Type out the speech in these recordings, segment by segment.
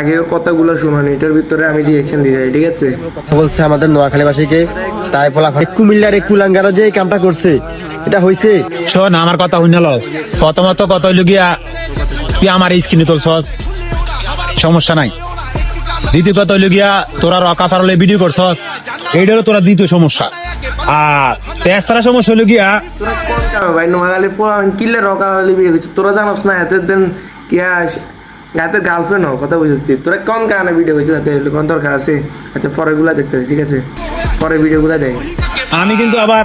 আগে ওর কথাগুলো শোনান এটার ভিতরে আমি রিয়েকশন দিয়ে যাই ঠিক আছে? বলছে আমাদের নোয়াখালীবাসীকে তাই বলা কুমিল্লার এই কুলাঙ্গারা যে কামটা করছে এটা হইছে? শোন আমার কথা হইন ল প্রথমত কত হইল গিয়া তুই আমার স্ক্রিনে তুলছস সমস্যা নাই। দ্বিতীয় কথা হইল গিয়া তোরা রকা পারলে ভিডিও করছস এইটা হলো তোরা দ্বিতীয় সমস্যা। আর তেসরা সমস্যা হইল গিয়া তোরা কোন কামে ভাই নোয়াখালী পোলা কিল্লে রকা হলে বিয়ে করছিস তোরা জানোস না এত দিন কিয়া এত গার্লফ্রেন্ড হও কথা বুঝতে তোরা কোন কারণে ভিডিও করছিস? তাতে কোন দরকার আছে? আচ্ছা পরেগুলা দেখতে ঠিক আছে? পরে ভিডিওগুলা দেখ। আমি কিন্তু আবার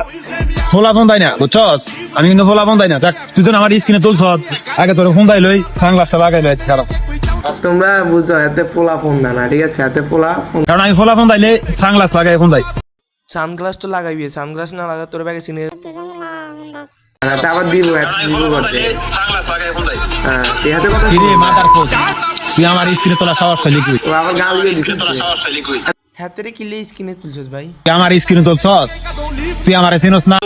ফোলা ফোন দেয় না বুঝছস? আমি কিন্তু ফোলা ফোন দেয় না। দেখ তুই তো আমার স্ক্রিনে তুলছস আগে তোর ফোন দাই লই সানগ্লাসটা লাগাই লই খারাপ তোমরা বুঝছ এতে পোলা ফোন না না ঠিক আছে? এতে পোলা ফোন কারণ আমি ফোলা ফোন দাইলে সানগ্লাস লাগাই ফোন দাই সানগ্লাস তো লাগাইবি সানগ্লাস না লাগা তোর ব্যাগে চিনে দিব দিব করতে হ্যাঁ তুই হাতে কথা কিরে মাতার ফোন তুই আমার স্ক্রিনে তোলা সাহস পাইলি কি ও আবার গাল দিয়ে দিতেছে হাতেরে কিলে স্কিনে তুলছিস ভাই। তুই আমার স্ক্রিনে তুলছস? তুই আমার চিনস না?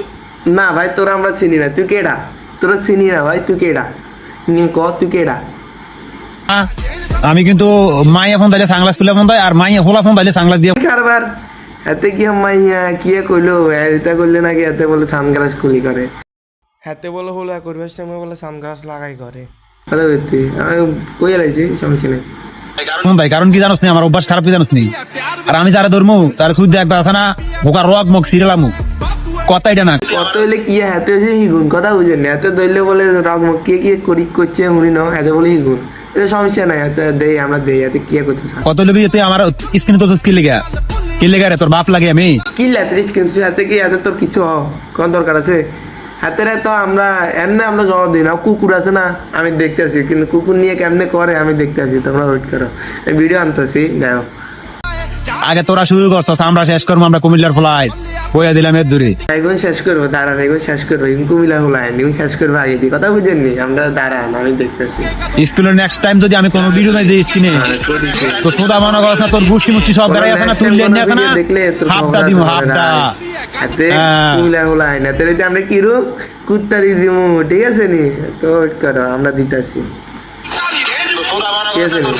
না ভাই তোরা আমরা চিনি না। তুই কেডা? তোরা চিনি না ভাই তুই কেডা? চিনি ক তুই কেডা? হ্যাঁ? আমি কিন্তু মাইয়া ফোন দাইলে খুলে ফোন দেয় আর মাইয়া ফোলা ফোন দাইলে সানগ্লাস দিয়ে কারবার? হাতে কি মাইয়া কি কইলো? এটা করলে নাকি হাতে বলে সানগ্লাস খুলি করে। হাতে বলে হলো করবার সময় বলে সানগ্লাস লাগাই করে কথা বলতে আমি কই লাইছি সমস্যা নেই দেয় কারণ কি জানোস নি? আমার অভ্যাস খারাপ কি জানোস নি? আর আমি যারা ধর্ম তার সুদ একবার আছে না বোকা রক মক সিরিয়ালামু কথা এটা না কত হইলে কি হাতে হয়েছে হিগুন কথা বুঝেন হাতে ধরলে বলে রক কে কি করি করছে শুনি না হাতে বলে হিগুন এটা সমস্যা নাই হাতে দেই আমরা দেই হাতে কি করতে কত লবি তুই আমার স্ক্রিনে তো কি লেগে? কি লেগে রে? তোর বাপ লাগে আমি। কি ল্যাত্রিস কিন্তু হাতে কি হাতে তোর কিছু কোন দরকার আছে? হাতের তো আমরা, এমনি আমরা জবাব দিই না। কুকুর আছে না, আমি দেখতে দেখতেছি কিন্তু কুকুর নিয়ে কেমনে করে, আমি দেখতে আছি তোমরা ওয়েট করো। ভিডিও আনতেছি দেখো আগে তোরা শুরু করছ আমরা শেষ করব, আমরা কুমিল্লার ফলাই বইয়া দিলাম এর দূরে। এগুলো শেষ করব দাঁড়ান এগুলো শেষ করব। কুমিলা হলো আইন এগুলো শেষ করব আগে দিয়ে। কথা বুঝেননি আমরা দাঁড়ান আমি দেখতেছি। স্কুলের নেক্সট টাইম যদি আমি কোনো ভিডিও নাই দিই স্ক্রিনে তো সোদা মনে করছ না তোর গুষ্টি মুষ্টি সব বেড়াই না তুললে নিয়ে আছে না দেখলে তোর হাফটা দিব হাফটা হাতে হ্যাঁ। কুমিলা হলো আইন হাতে যদি আমরা কিরু কুত্তা দিয়ে দিব ঠিক আছে নি? তো ওয়েট করো আমরা দিতেছি। ঠিক আছে নি?